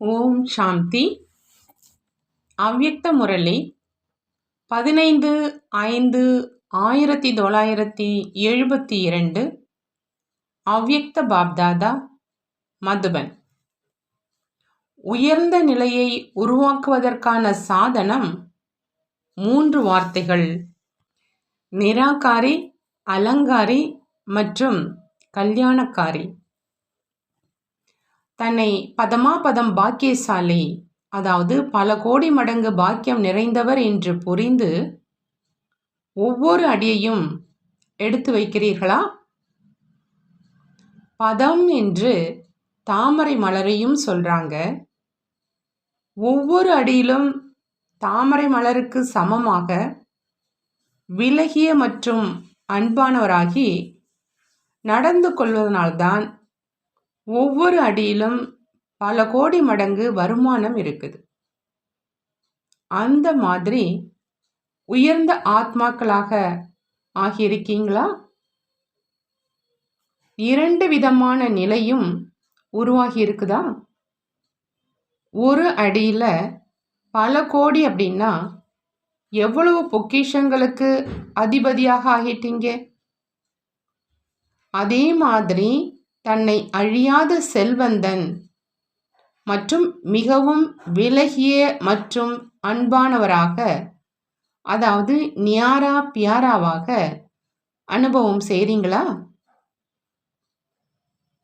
ஓம் சாந்தி. அவ்யக்த முரளி பதினைந்து ஐந்து ஆயிரத்தி தொள்ளாயிரத்தி எழுபத்தி இரண்டு அவ்யக்த பாப்தாதா மதுபன். உயர்ந்த நிலையை உருவாக்குவதற்கான சாதனம் மூன்று வார்த்தைகள். நிராகாரி அலங்காரி மற்றும் கல்யாணக்காரி. தன்னை பதமா பதம் பாக்கியசாலி அதாவது பல கோடி மடங்கு பாக்கியம் நிறைந்தவர் என்று புரிந்து ஒவ்வொரு அடியையும் எடுத்து வைக்கிறீர்களா? பதம் என்று தாமரை மலரையும் சொல்றாங்க. ஒவ்வொரு அடியிலும் தாமரை மலருக்கு சமமாக விலகிய மற்றும் அன்பானவராகி நடந்து கொள்வதனால்தான் ஒவ்வொரு அடியிலும் பல கோடி மடங்கு வருமானம் இருக்குது. அந்த மாதிரி உயர்ந்த ஆத்மாக்களாக ஆகியிருக்கீங்களா? இரண்டு விதமான நிலையும் உருவாகி இருக்குதா? ஒரு அடியில் பல கோடி அப்படின்னா எவ்வளவு பொக்கிஷங்களுக்கு அதிபதியாக ஆகிட்டீங்க? அதே மாதிரி தன்னை அழியாத செல்வந்தன் மற்றும் மிகவும் விலகிய மற்றும் அன்பானவராக அதாவது நியாரா பியாராவாக அனுபவம் செய்கிறீங்களா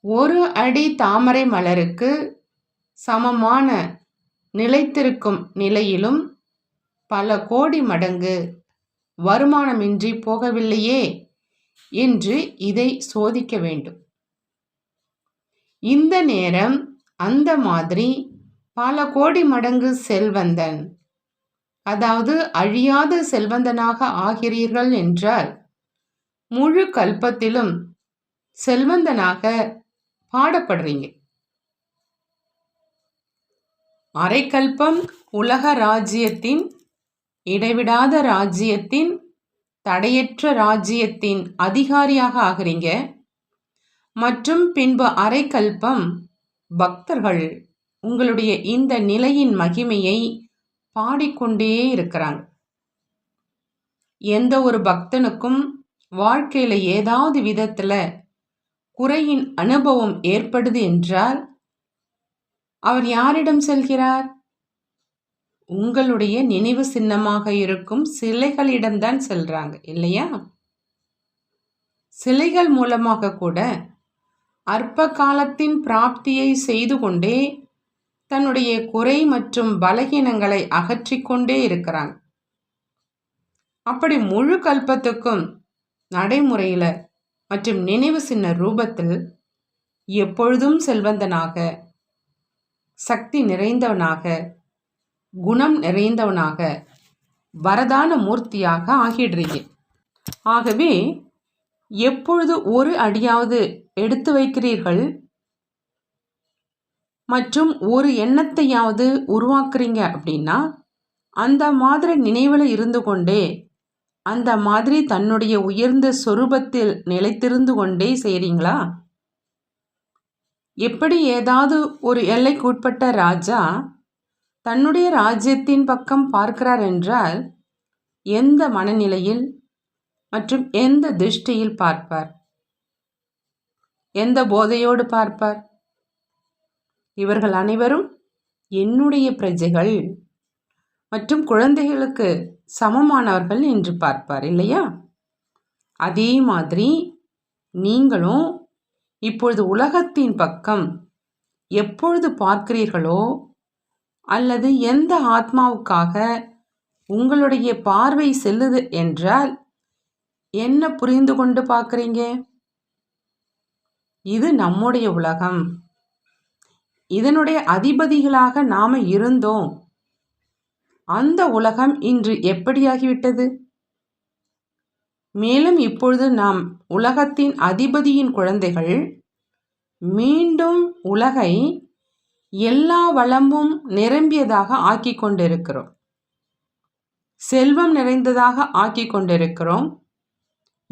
ஒரு அடி தாமரை மலருக்கு சமமான நிலைத்திருக்கும் நிலையிலும் பல கோடி மடங்கு வருமானமின்றி போகவில்லையே என்று இதை சோதிக்க வேண்டும். இந்த நேரம் அந்த மாதிரி பல கோடி மடங்கு செல்வந்தன் அதாவது அழியாத செல்வந்தனாக ஆகிறீர்கள் என்றால் முழு கல்பத்திலும் செல்வந்தனாக பாடப்படுறீங்க. அரைக்கல்பம் உலக ராஜ்யத்தின் இடைவிடாத ராஜ்யத்தின் தடையற்ற ராஜ்யத்தின் அதிகாரியாக ஆகிறீங்க. மற்றும் பின்பு அரைக்கல்பம் பக்தர்கள் உங்களுடைய இந்த நிலையின் மகிமையை பாடிக்கொண்டே இருக்கிறாங்க. எந்த ஒரு பக்தனுக்கும் வாழ்க்கையில் ஏதாவது விதத்தில் குறையின் அனுபவம் ஏற்படுது என்றால் அவர் யாரிடம் செல்கிறார்? உங்களுடைய நினைவு சின்னமாக இருக்கும் சிலைகளிடம்தான் செல்றாங்க இல்லையா? சிலைகள் மூலமாக கூட அற்ப காலத்தின் பிராப்தியை செய்து கொண்டே தன்னுடைய குறை மற்றும் பலகீனங்களை அகற்றிக்கொண்டே இருக்கிறாங்க அப்படி முழு கல்பத்துக்கும் நடைமுறையில் மற்றும் நினைவு சின்ன ரூபத்தில் எப்பொழுதும் செல்வந்தனாக சக்தி நிறைந்தவனாக குணம் நிறைந்தவனாக வரதான மூர்த்தியாக ஆகிடுறீங்க ஆகவே எப்பொழுது ஒரு அடியாவது எடுத்து வைக்கிறீர்கள்? மற்றும் ஒரு எண்ணத்தையாவது உருவாக்குறீங்க அப்படின்னா அந்த மாதிரி நினைவில் இருந்து கொண்டே அந்த மாதிரி தன்னுடைய உயர்ந்த சொரூபத்தில் நிலைத்திருந்து கொண்டே செய்கிறீங்களா எப்படி ஏதாவது ஒரு எல்லைக்குட்பட்ட ராஜா தன்னுடைய ராஜ்யத்தின் பக்கம் பார்க்கிறார் என்றால் எந்த மனநிலையில் மற்றும் எந்த திருஷ்டியில் பார்ப்பார்? எந்த போதையோடு பார்ப்பார்? இவர்கள் அனைவரும் என்னுடைய பிரஜைகள் மற்றும் குழந்தைகளுக்கு சமமானவர்கள் என்று பார்ப்பார் இல்லையா? அதே மாதிரி நீங்களும் இப்பொழுது உலகத்தின் பக்கம் எப்பொழுது பார்க்கிறீர்களோ அல்லது எந்த ஆத்மாவுக்காக உங்களுடைய பார்வை செல்லுது என்றால் என்ன புரிந்து கொண்டு பார்க்குறீங்க? இது நம்முடைய உலகம். இதனுடைய அதிபதிகளாக நாம இருந்தோம். அந்த உலகம் இன்று எப்படியாகிவிட்டது? மேலும் இப்பொழுது நாம் உலகத்தின் அதிபதியின் குழந்தைகள். மீண்டும் உலகை எல்லா வளமும் நிரம்பியதாக ஆக்கி கொண்டிருக்கிறோம் செல்வம் நிறைந்ததாக ஆக்கி கொண்டிருக்கிறோம்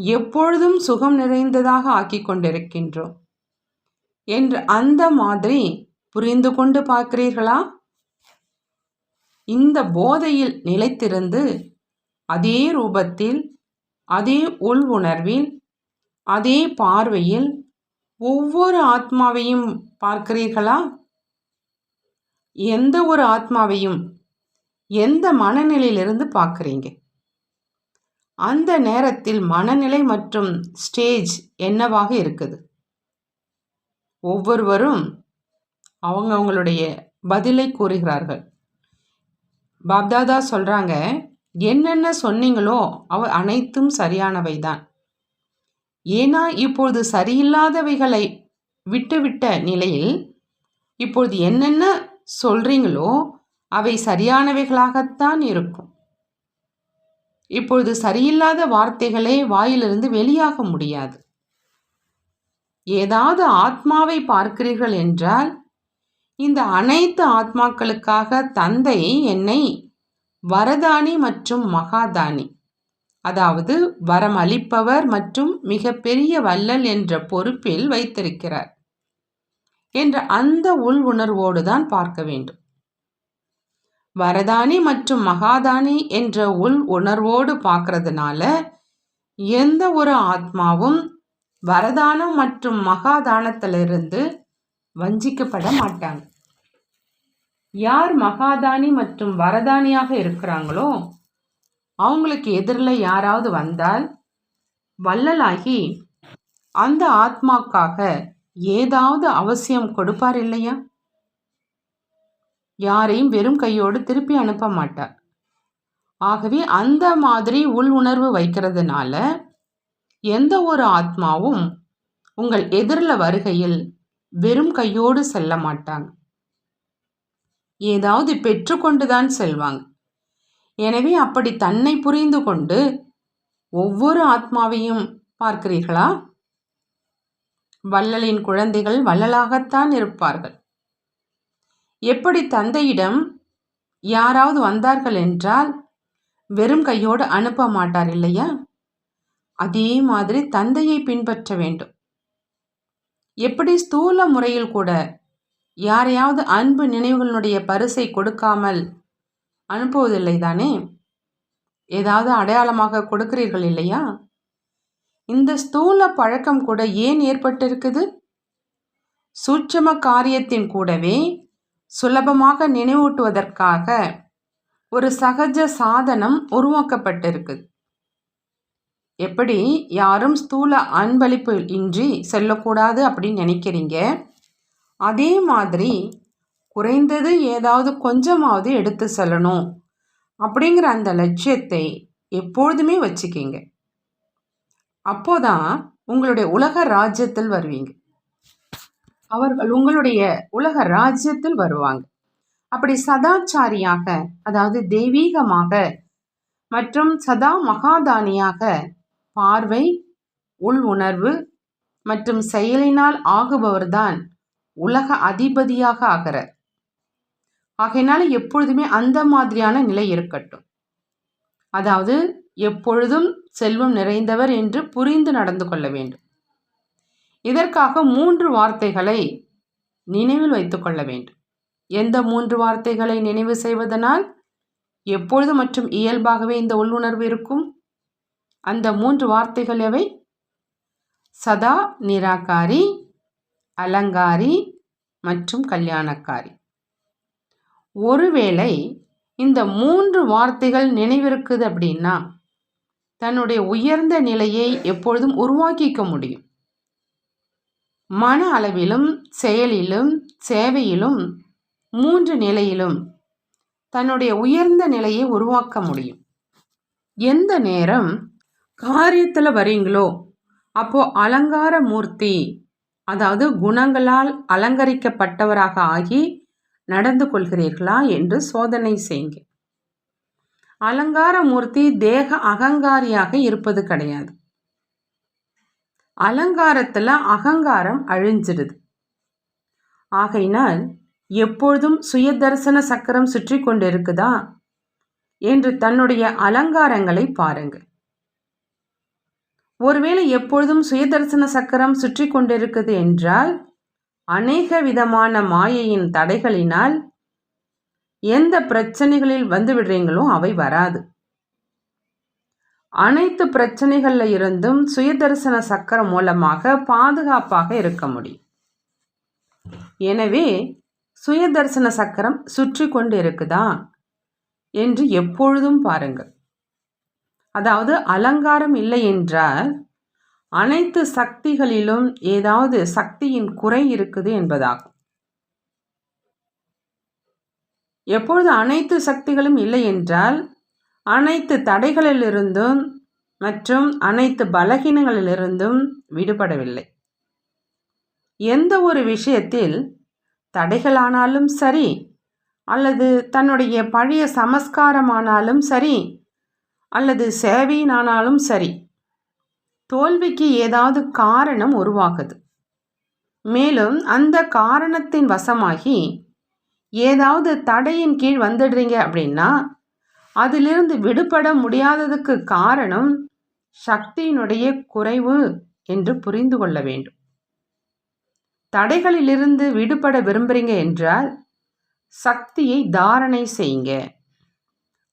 எப்பொழுதும் சுகம் நிறைந்ததாக ஆக்கி கொண்டிருக்கின்றோம் என்று அந்த மாதிரி புரிந்து கொண்டு பார்க்கிறீர்களா? இந்த போதையில் நிலைத்திருந்து அதே ரூபத்தில் அதே உள் உணர்வில் அதே பார்வையில் ஒவ்வொரு ஆத்மாவையும் பார்க்கிறீர்களா? எந்த ஒரு ஆத்மாவையும் எந்த மனநிலையிலிருந்து பார்க்குறீங்க? அந்த நேரத்தில் மனநிலை மற்றும் ஸ்டேஜ் என்னவாக இருக்குது? ஒவ்வொருவரும் அவங்க அவங்களுடைய பதிலை கூறுகிறார்கள். பாப்தாதா சொல்கிறாங்க என்னென்ன சொன்னீங்களோ அவ அனைத்தும் சரியானவை தான் ஏன்னா இப்பொழுது சரியில்லாதவைகளை விட்டுவிட்ட நிலையில் இப்பொழுது என்னென்ன சொல்கிறீங்களோ அவை சரியானவைகளாகத்தான் இருக்கும். இப்பொழுது சரியில்லாத வார்த்தைகளே வாயிலிருந்து வெளியாக முடியாது. ஏதாவது ஆத்மாவை பார்க்கிறீர்கள் என்றால் இந்த அனைத்து ஆத்மாக்களுக்காக தந்தை என்னை வரதானி மற்றும் மகாதானி. அதாவது வரம் அளிப்பவர் மற்றும் மிகப்பெரிய வள்ளல் என்ற பொறுப்பில் வைத்திருக்கிறார். என்ற அந்த உள் உணர்வோடு தான் பார்க்க வேண்டும். வரதானி மற்றும் மகாதானி என்ற உள் உணர்வோடு பார்க்கறதுனால எந்த ஒரு ஆத்மாவும் வரதானம் மற்றும் மகாதானத்திலிருந்து வஞ்சிக்கப்பட மாட்டாங்க. யார் மகாதானி மற்றும் வரதானியாக இருக்கிறாங்களோ அவங்களுக்கு எதிரில் யாராவது வந்தால் வள்ளலாகி அந்த ஆத்மாக்காக ஏதாவது அவசியம் கொடுப்பார் இல்லையா? யாரையும் வெறும் கையோடு திருப்பி அனுப்ப மாட்டார். ஆகவே அந்த மாதிரி உள் உணர்வு வைக்கிறதுனால எந்த ஒரு ஆத்மாவும் உங்கள் எதிரில் வருகையில் வெறும் கையோடு செல்ல மாட்டாங்க. ஏதாவது பெற்றுக்கொண்டுதான் செல்வாங்க. எனவே அப்படி தன்னை புரிந்து கொண்டு ஒவ்வொரு ஆத்மாவையும் பார்க்கிறீர்களா? வள்ளலின் குழந்தைகள் வள்ளலாகத்தான் இருப்பார்கள். எப்படி தந்தையிடம் யாராவது வந்தார்கள் என்றால் வெறும் கையோடு அனுப்ப மாட்டார் இல்லையா? அதே மாதிரி தந்தையை பின்பற்ற வேண்டும். எப்படி ஸ்தூல முறையில் கூட யாரையாவது அன்பு நினைவுகளுடைய பரிசை கொடுக்காமல் அனுப்புவதில்லை தானே? ஏதாவது அடையாளமாக கொடுக்கிறீர்கள் இல்லையா? இந்த ஸ்தூல பழக்கம் கூட ஏன் ஏற்பட்டிருக்குது? சூட்சம காரியத்தின் கூடவே சுலபமாக நினைவூட்டுவதற்காக ஒரு சகஜ சாதனம் உருவாக்கப்பட்டிருக்கு எப்படி யாரும் ஸ்தூல அன்பளிப்பு இன்றி செல்லக்கூடாது அப்படின்னு நினைக்கிறீங்க? அதே மாதிரி குறைந்தது ஏதாவது கொஞ்சமாவது எடுத்து செல்லணும் அப்படிங்கிற அந்த லட்சியத்தை எப்பொழுதுமே வச்சுக்கிங்க. அப்போதான் உங்களுடைய உலக ராஜ்யத்தில் வருவீங்க. அவர்கள் உங்களுடைய உலக ராஜ்யத்தில் வருவாங்க. அப்படி சதாச்சாரியாக அதாவது தெய்வீகமாக மற்றும் சதா மகாதானியாக பார்வை உள் உணர்வு மற்றும் செயலினால் ஆகுபவர்தான் உலக அதிபதியாக ஆகிறார். ஆகையினால எப்பொழுதுமே அந்த மாதிரியான நிலை இருக்கட்டும். அதாவது எப்பொழுதும் செல்வம் நிறைந்தவர் என்று புரிந்து நடந்து கொள்ள வேண்டும். இதற்காக மூன்று வார்த்தைகளை நினைவில் வைத்துக்கொள்ள வேண்டும். எந்த மூன்று வார்த்தைகளை நினைவு செய்வதனால் எப்பொழுது மற்றும் இயல்பாகவே இந்த உள்ளுணர்வு இருக்கும்? அந்த மூன்று வார்த்தைகள் எவை? சதா நிராகாரி அலங்காரி மற்றும் கல்யாணக்காரி. ஒருவேளை இந்த மூன்று வார்த்தைகள் நினைவிருக்குது அப்படின்னா தன்னுடைய உயர்ந்த நிலையை எப்பொழுதும் உருவாக்கிக்க முடியும். மன அளவிலும் செயலிலும் சேவையிலும் மூன்று நிலையிலும் தன்னுடைய உயர்ந்த நிலையை உருவாக்க முடியும். எந்த நேரம் காரியத்தில் வரீங்களோ அப்போ அலங்கார மூர்த்தி அதாவது குணங்களால் அலங்கரிக்கப்பட்டவராக ஆகி நடந்து கொள்கிறீர்களா என்று சோதனை செய்யுங்க அலங்கார மூர்த்தி தேக அகங்காரியாக இருப்பது கிடையாது. அலங்காரத்தில் அகங்காரம் அழிஞ்சிடுது. ஆகையினால் எப்பொழுதும் சுயதர்சன சக்கரம் சுற்றி கொண்டு இருக்குதா என்று தன்னுடைய அலங்காரங்களை பாருங்கள். ஒருவேளை எப்பொழுதும் சுயதர்சன சக்கரம் சுற்றி கொண்டிருக்குது என்றால் அநேக விதமான மாயையின் தடைகளினால் எந்த பிரச்சனைகளில் வந்து விடுறீங்களோ அவை வராது. அனைத்து பிரச்சனைகளில் இருந்தும் சுயதரிசன சக்கரம் மூலமாக பாதுகாப்பாக இருக்க முடியும். எனவே சுயதர்சன சக்கரம் சுற்றி கொண்டு இருக்குதா என்று எப்பொழுதும் பாருங்கள். அதாவது அலங்காரம் இல்லை என்றால் அனைத்து சக்திகளிலும் ஏதாவது சக்தியின் குறை இருக்குது என்பதாகும். எப்பொழுது அனைத்து சக்திகளும் இல்லை என்றால் அனைத்து தடைகளிலிருந்தும் மற்றும் அனைத்து பலகீனங்களிலிருந்தும் விடுபடவில்லை. எந்த ஒரு விஷயத்தில் தடைகளானாலும் சரி அல்லது தன்னுடைய பழைய சமஸ்காரமானாலும் சரி அல்லது சேவையினானாலும் சரி தோல்விக்கு ஏதாவது காரணம் உருவாகுது. மேலும் அந்த காரணத்தின் வசமாகி ஏதாவது தடையின் கீழ் வந்துடுறீங்க அப்படின்னா அதிலிருந்து விடுபட முடியாததுக்கு காரணம் சக்தியினுடைய குறைவு என்று புரிந்து கொள்ள வேண்டும். தடைகளிலிருந்து விடுபட விரும்புகிறீங்க என்றால் சக்தியை தாரணை செய்யுங்க.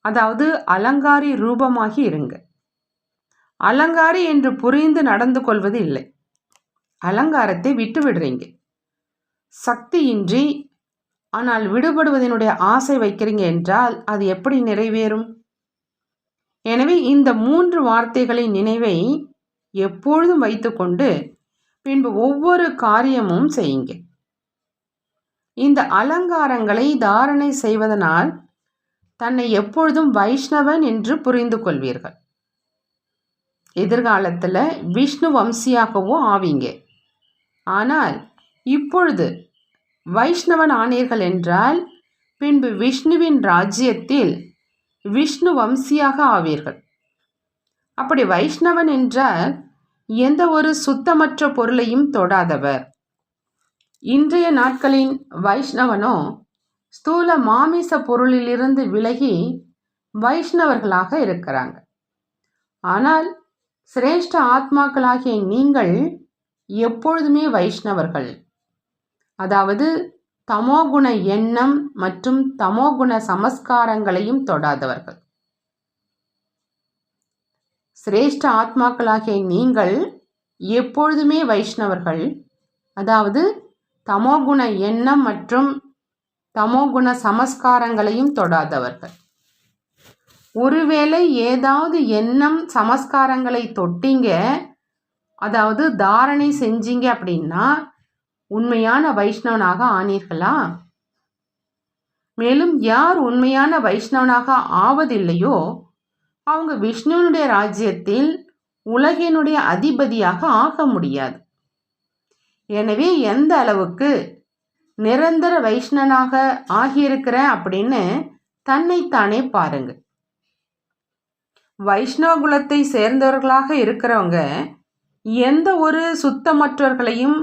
அதாவது அலங்காரி ரூபமாகி இருங்க. அலங்காரி என்று புரிந்து நடந்து கொள்வது இல்லை. அலங்காரத்தை விட்டு விடுறீங்க. சக்தியின்றி ஆனால் விடுபடுவதனுடைய ஆசை வைக்கிறீங்க என்றால் அது எப்படி நிறைவேறும்? எனவே இந்த மூன்று வார்த்தைகளின் நினைவை எப்பொழுதும் வைத்துக்கொண்டு பின்பு ஒவ்வொரு காரியமும் செய்யுங்க. இந்த அலங்காரங்களை தாரணை செய்வதனால் தன்னை எப்பொழுதும் வைஷ்ணவன் என்று புரிந்து கொள்வீர்கள். எதிர்காலத்தில் விஷ்ணு வம்சியாகவும் ஆவீங்க. ஆனால் இப்பொழுது வைஷ்ணவன் ஆனீர்கள் என்றால் பின்பு விஷ்ணுவின் ராஜ்யத்தில் விஷ்ணு வம்சியாக ஆவீர்கள். அப்படி வைஷ்ணவன் என்றால் எந்த ஒரு சுத்தமற்ற பொருளையும் தொடாதவர். இன்றைய நாட்களின் வைஷ்ணவனோ ஸ்தூல மாமிச பொருளிலிருந்து விலகி வைஷ்ணவர்களாக இருக்கிறாங்க. ஆனால் சிரேஷ்ட ஆத்மாக்களாகிய நீங்கள் எப்பொழுதுமே வைஷ்ணவர்கள். அதாவது தமோகுண எண்ணம் மற்றும் தமோகுண சமஸ்காரங்களையும் தொடாதவர்கள். சிரேஷ்ட ஆத்மாக்களாகிய நீங்கள் எப்பொழுதுமே வைஷ்ணவர்கள். அதாவது தமோகுண எண்ணம் மற்றும் தமோகுண சமஸ்காரங்களையும் தொடாதவர்கள். ஒருவேளை ஏதாவது எண்ணம் சமஸ்காரங்களை தொட்டிங்க அதாவது தாரணை செஞ்சீங்க அப்படின்னா உண்மையான வைஷ்ணவனாக ஆனீர்களா? மேலும் யார் உண்மையான வைஷ்ணவனாக ஆவதில்லையோ அவங்க விஷ்ணுவனுடைய ராஜ்யத்தில் உலகினுடைய அதிபதியாக ஆக முடியாது. எனவே எந்த அளவுக்கு நிரந்தர வைஷ்ணனாக ஆகியிருக்கிறேன் அப்படின்னு தன்னைத்தானே பாருங்க. வைஷ்ணவ குலத்தை சேர்ந்தவர்களாக இருக்கிறவங்க எந்த ஒரு சுத்தமற்றவர்களையும்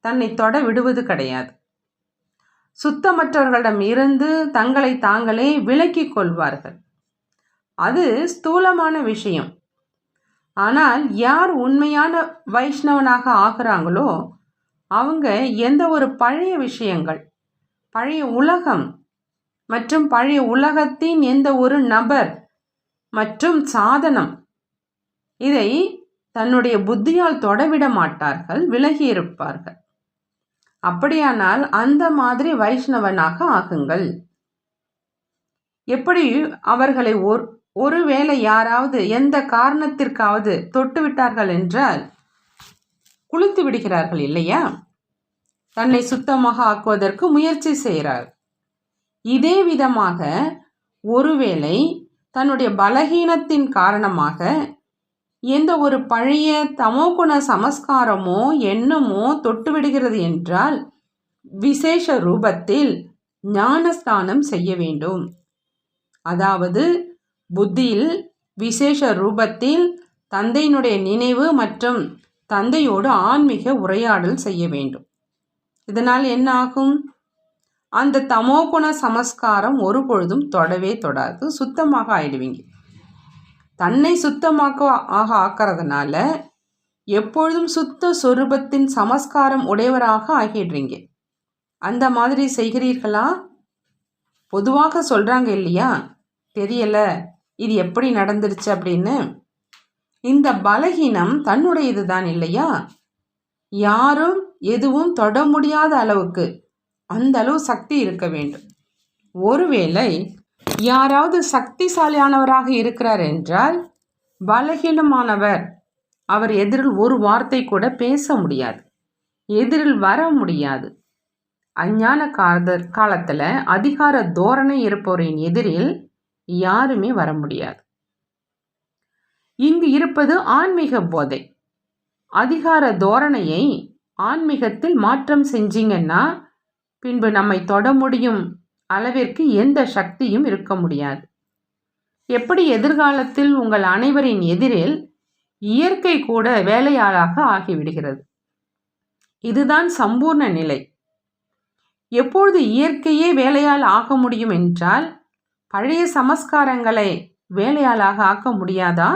தன்னை தொட விடுவது கிடையாது. சுத்தமற்றவர்களிடம் இருந்து தங்களை தாங்களே விலக்கிக் கொள்வார்கள். அது ஸ்தூலமான விஷயம். ஆனால் யார் உண்மையான வைஷ்ணவனாக ஆகிறாங்களோ அவங்க எந்த ஒரு பழைய விஷயங்கள் பழைய உலகம் மற்றும் பழைய உலகத்தின் எந்த ஒரு நபர் மற்றும் சாதனம் இதை தன்னுடைய புத்தியால் தொடவிட மாட்டார்கள் விலகி இருப்பார்கள். அப்படியானால் அந்த மாதிரி வைஷ்ணவனாக ஆகுங்கள். எப்படி அவர்களை ஒரு ஒருவேளை யாராவது எந்த காரணத்திற்காவது தொட்டு விட்டார்கள் என்றால் குளித்து விடுகிறார்கள் இல்லையா? தன்னை சுத்தமாக ஆக்குவதற்கு முயற்சி செய்கிறார். இதே விதமாக ஒருவேளை தன்னுடைய பலகீனத்தின் காரணமாக எந்த ஒரு பழைய தமோகுண சமஸ்காரமோ எண்ணமோ தொட்டுவிடுகிறது என்றால் விசேஷ ரூபத்தில் ஞானஸ்தானம் செய்ய வேண்டும். அதாவது புத்தியில் விசேஷ ரூபத்தில் தந்தையினுடைய நினைவு மற்றும் தந்தையோடு ஆன்மீக உரையாடல் செய்ய வேண்டும். இதனால் என்ன ஆகும்? அந்த தமோகுண சமஸ்காரம் ஒரு பொழுதும் தொடவே தொடாது சுத்தமாக ஆயிடுவீங்க. தன்னை சுத்தமாக்க ஆக ஆக்கிறதுனால எப்பொழுதும் சுத்த சொரூபத்தின் சமஸ்காரம் உடையவராக ஆகிடுறீங்க. அந்த மாதிரி செய்கிறீர்களா? பொதுவாக சொல்கிறாங்க இல்லையா? தெரியலை. இது எப்படி நடந்துருச்சு அப்படின்னு. இந்த பலகீனம் தன்னுடையது தான் இல்லையா? யாரும் எதுவும் தொட முடியாத அளவுக்கு அந்த அளவு சக்தி இருக்க வேண்டும். ஒருவேளை யாராவது சக்திசாலியானவராக இருக்கிறார் என்றால் பலகீனமானவர். அவர் எதிரில் ஒரு வார்த்தை கூட பேச முடியாது. எதிரில் வர முடியாது. அஞ்ஞான காத காலத்தில் அதிகார தோரணை இருப்பவரின் எதிரில் யாருமே வர முடியாது. இங்கு இருப்பது ஆன்மீக போதை. அதிகார தோரணையை ஆன்மீகத்தில் மாற்றம் செஞ்சீங்கன்னா பின்பு நம்மை தொட முடியும் அளவிற்கு எந்த சக்தியும் இருக்க முடியாது. எப்படி எதிர்காலத்தில் உங்கள் அனைவரின் எதிரில் இயற்கை கூட வேலையாளாக ஆகிவிடுகிறது? இதுதான் சம்பூர்ண நிலை. எப்பொழுது இயற்கையே வேலையால் ஆக முடியும் என்றால் பழைய சமஸ்காரங்களை வேலையாளாக ஆக்க முடியாதா?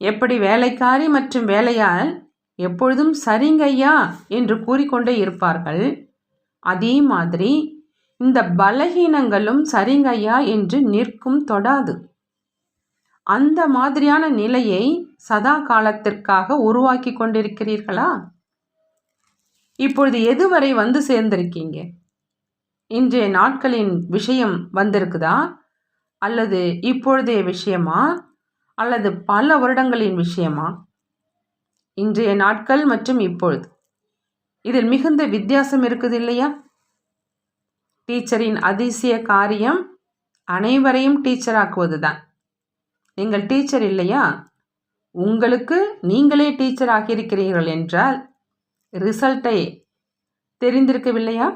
எப்படி வேலைக்காரி மற்றும் வேலையால் எப்பொழுதும் சரிங்கய்யா என்று கூறிக்கொண்டே இருப்பார்கள். அதே மாதிரி இந்த பலகீனங்களும் சரிங்கய்யா என்று நிற்கும் தொடாது. அந்த மாதிரியான நிலையை சதா காலத்திற்காக உருவாக்கி கொண்டிருக்கிறீர்களா? இப்பொழுது எதுவரை வந்து சேர்ந்திருக்கீங்க? இன்றைய நாட்களின் விஷயம் வந்திருக்குதா? அல்லது இப்பொழுதைய விஷயமா? அல்லது பல வருடங்களின் விஷயமா? இன்றைய நாட்கள் மற்றும் இப்பொழுது. இதில் மிகுந்த வித்தியாசம் இருக்குது இல்லையா டீச்சரின் அதிசய காரியம் அனைவரையும் டீச்சராக்குவது தான் நீங்கள் டீச்சர் இல்லையா? உங்களுக்கு நீங்களே டீச்சர் ஆகியிருக்கிறீர்கள் என்றால் ரிசல்ட்டை தெரிந்திருக்கவில்லையா?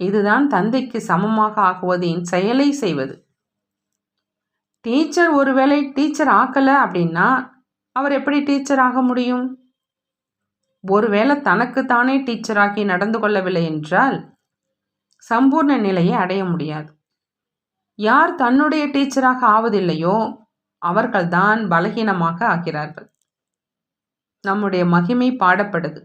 இதுதான் தந்தைக்கு சமமாக ஆகுவதின் செயலை செய்வது. டீச்சர் ஒருவேளை டீச்சர் ஆக்கலை அப்படின்னா அவர் எப்படி டீச்சர் ஆக முடியும்? ஒருவேளை தனக்கு தானே டீச்சராகி நடந்து கொள்ளவில்லை என்றால் சம்பூர்ண நிலையை அடைய முடியாது. யார் தன்னுடைய டீச்சராக ஆவதில்லையோ அவர்கள்தான் பலகீனமாக ஆகிறார்கள். நம்முடைய மகிமை பாடப்படுது.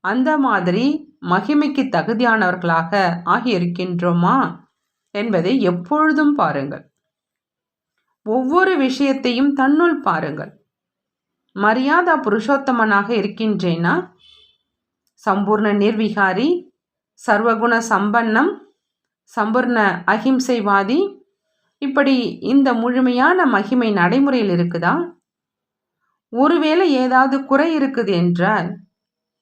அந்த மாதிரி மகிமைக்கு தகுதியானவர்களாக ஆகியிருக்கின்றோமா என்பதை எப்பொழுதும் பாருங்கள். ஒவ்வொரு விஷயத்தையும் தன்னுள் பாருங்கள். மரியாதா புருஷோத்தமனாக இருக்கின்றேனா? சம்பூர்ண நிர்விகாரி சர்வகுண சம்பன்னம் சம்பூர்ண அகிம்சைவாதி. இப்படி இந்த முழுமையான மகிமை நடைமுறையில் இருக்குதா? ஒருவேளை ஏதாவது குறை இருக்குது என்றால்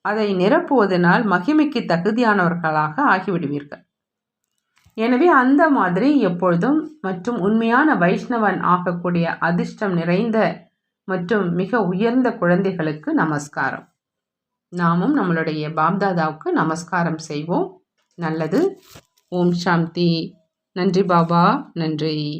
அதை நிரப்புவதனால் மகிமைக்கு தகுதியானவர்களாக ஆகிவிடுவீர்கள். எனவே அந்த மாதிரி எப்பொழுதும் மற்றும் உண்மையான வைஷ்ணவன் ஆகக்கூடிய அதிர்ஷ்டம் நிறைந்த மற்றும் மிக உயர்ந்த குழந்தைகளுக்கு நமஸ்காரம். நாமும் நம்மளுடைய பாப்தாதாவுக்கு நமஸ்காரம் செய்வோம். நல்லது. ஓம் சாந்தி. நன்றி பாபா. நன்றி.